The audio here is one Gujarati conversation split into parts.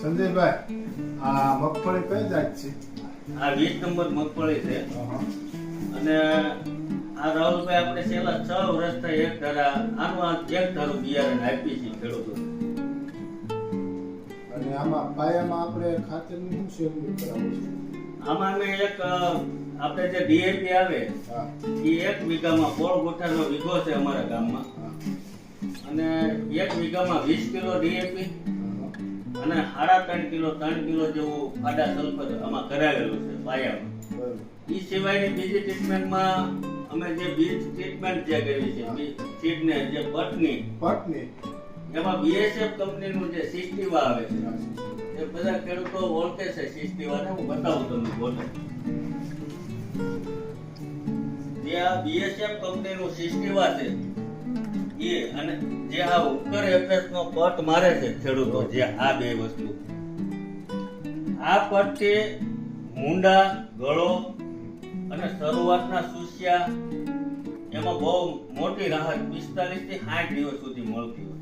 સંજયભાઈ આ મગફળી કઈ જાત છે? આ વીસ નંબર મગફળી છે. અને આ રાહુલભાઈ આપણે છેલ્લા છ વર્ષથી એક ધારા આનું આ એક ધારું બિયારણ આપી છે ખેડૂતો અને આમાં પાયામાં આપણે ખાતરનું શું કરાવો છે? આમાં અમે એક આપણે જે ડીએપી આવે એ એક વીઘામાં પોળ ગોઠાનો વીઘો છે અમારા ગામમાં. અને એક વીઘામાં વીસ કિલો ડીએપી. અને સાડા ત્રણ કિલો ત્રણ કિલો જેવું આડા સલ્ફર આમાં કરાવેલું છે પાયામાં. એ સિવાયની બીજી ટ્રીટમેન્ટમાં અમે જે બીજ ટ્રીટમેન્ટ જે કરી છે બીજ સીડને જે પટની પટની. એમાં બીએસએફ કંપનીનું જે સિસ્ટીવા આવે છે એ બધા ખેડૂતો ઓળખે છે સિસ્ટીવાને હું બતાવું તમને બોલે. જે આ બીએસએફ કંપનીનું સિસ્ટીવા છે અને જે આ ઉપકર એફએસ નો પટ મારે છે ખેડૂતો, જે આ બે વસ્તુ. આ પટથી મુંડા, ગળો અને શરૂઆતના સુસ્યા, એમાં બહુ મોટી રાહત પિસ્તાલીસથી સાઠ દિવસ સુધી મળતી હોય.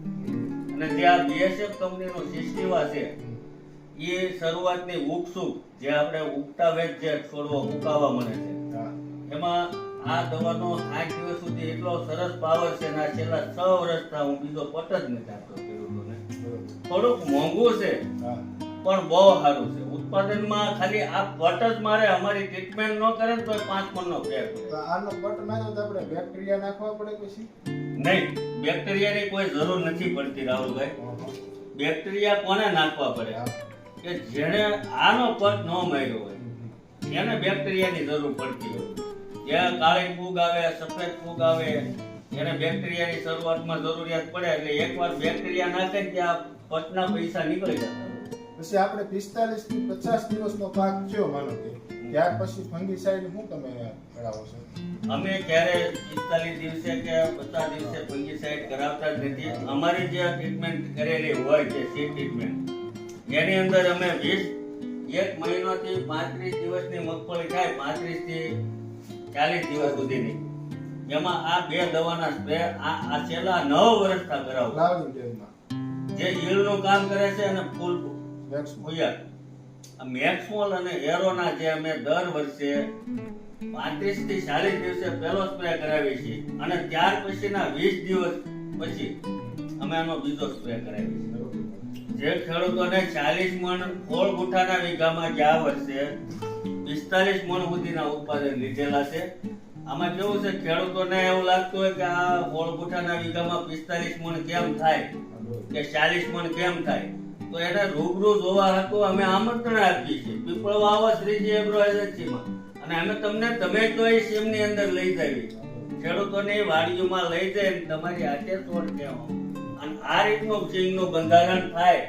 અને જે આ બીએસએફ કંપનીનો સિસ્ટીવા છે એ શરૂઆતની ઉકસુક જે આપણે ઉગતા વેચ જે છોડવો, ઉકાવા મળે છે. એમાં આ દવાનો આઠ દિવસ સુધી એટલો સરસ પાવર છે ના છેલ્લા છ વર્ષથી હું બીજો પટ જ નથી આપતો ખેડૂતોને. થોડુંક મોંઘું છે પણ બહુ સારું છે. ઉત્પાદનમાં ખાલી આ પટ જ મારે અમારી ટ્રીટમેન્ટ ન કરે તો પાંચ મણનો ફેર પડે. તો આનો પટ માર્યો તો આપણે બેક્ટેરિયા નાખવા પડે પછી? નહીં બેક્ટેરિયાની કોઈ જરૂર નથી પડતી રાહુલભાઈ. બેક્ટેરિયા કોને નાખવા પડે. કે જેણે આનો પટ ન માર્યો હોય એને બેક્ટેરિયાની જરૂર પડતી હોય. જ્યાં કાળી ફૂગ આવે સફેદ ફૂગ આવે એને બેક્ટેરિયાની શરૂઆતમાં જરૂરિયાત પડે એટલે એકવાર બેક્ટેરિયા નાખે ત્યાં પટના પૈસા નીકળી જાય. પછી આપણે પિસ્તાલીસથી પચાસ દિવસનો પાક થયો માનો કે ત્યાર પછી ફંગીસાઇડ શું તમે કરાવો છો? અમે ક્યારે પિસ્તાલીસ દિવસે કે પચાસ દિવસે ફંગીસાઇડ કરાવતા જ નથી. અમારી જે ટ્રીટમેન્ટ કરેલી હોય છે સી ટ્રીટમેન્ટ એની અંદર અમે વીસ એક મહિનોથી પાંત્રીસ દિવસની મગફળી થાય પાંત્રીસથી ચાલીસ દિવસ સુધીની. એમાં આ બે દવાના સ્પ્રે આ આ છેલ્લા નવ વર્ષના કરાવો. જે ઈલનું કામ કરે છે અને ફૂલ મેક્સમોલ અને એરોના જે અમે દર વર્ષે પાંત્રીસથી ચાલીસ દિવસે પહેલો સ્પ્રે કરાવીએ છીએ. અને ત્યાર પછીના વીસ દિવસ પછી અમે આનો બીજો સ્પ્રે કરાવીએ છીએ. જે ખેડૂતોને ચાલીસ મણ ફોળ ગુઠાના વીઘામાં ગયા વર્ષે પિસ્તાલીસ મણ સુધીના ઉત્પાદન લીધેલા છે. આમાં કેવું છે, ખેડૂતોને એવું લાગતું હોય કે આ ફોળ ગુઠાના વીઘામાં પિસ્તાલીસ મણ કેમ થાય કે ચાલીસ મણ કેમ થાય? તો એને રૂબરૂ જોવા હતું અમે આમંત્રણ આપીએ છીએ. પીપળવા આવો શ્રીજી એગ્રો અને અમે તમને, તમે તો એ સીમની અંદર લઈ જઈએ ખેડૂતોની વાડીઓમાં લઈ જઈને તમારી હાથે છોડ કહેવા. અને આ રીતનું સિંગનું બંધારણ થાય,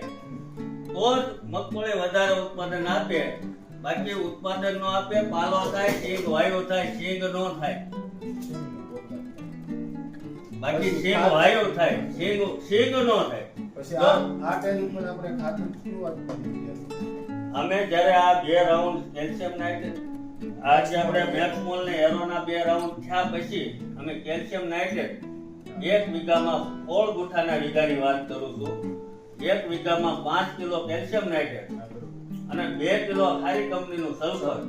તો જ મગફળી વધારે ઉત્પાદન આપે. બાકી ઉત્પાદન નો આપે પાલો થાય સિંગ વાયો થાય સિંગ નો થાય. બાકી સિંગ વાયો થાય સિંગ સિંગ નો થાય. પછી આ આ ટાઈમ ઉપર આપણે ખાતર શું અમે જ્યારે આ બે રાઉન્ડ કેલ્શિયમ નાઇટ્રેટ આજે આપણે મેક્સમોલ ને એરોના બે રાઉન્ડ થયા પછી અમે કેલ્શિયમ નાઇટ્રેટ એક વીઘામાં ફોળ ગુઠાના વીઘાની વાત કરું છું. એક વીઘામાં પાંચ કિલો કેલ્શિયમ નાઇટ્રેટ અને બે કિલો ખારી કંપનીનું સલ્ફર.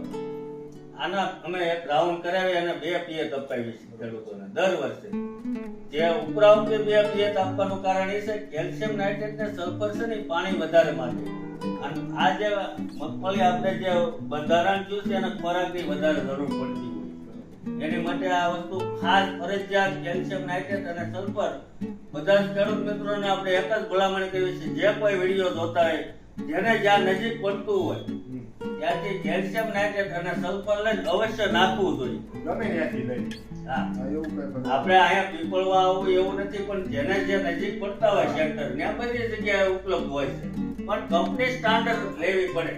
આના અમે એક રાઉન્ડ કરાવી અને બે પિયત અપાવી છે ખેડૂતોને દર વર્ષે. જે ઉપરાંત બે પિયત આપવાનું કારણ એ છે, કેલ્શિયમ નાઇટ્રેટ ને સલ્ફર છે ને પાણી વધારે માટે. અને આ જે મગફળી આપણે જે બંધારણ થયું છે, એને ખોરાકની વધારે જરૂર પડતી એની માટે આ વસ્તુ ખાસ ફરજિયાત કેલ્શિયમ નાઇટ્રેટ અને સલ્ફર. બધા જ ખેડૂત મિત્રોને આપણે એક જ ભલામણ કરવી છે, જે કોઈ વીડિયો જોતા હોય જેને જ્યાં નજીક પડતું હોય ત્યાંથી કેલ્શિયમ નાઇટ્રેટ અને સલ્ફર લઈ અવશ્ય નાખવું જોઈએ. ગમે ત્યાંથી લઈ હા. આપણે અહીંયા પીપળવા આવું એવું નથી પણ જેને જે નજીક પડતા હોય સેન્ટર ત્યાં બધી જગ્યાએ ઉપલબ્ધ હોય છે. પણ કંપની સ્ટાન્ડર્ડ લેવી પડે.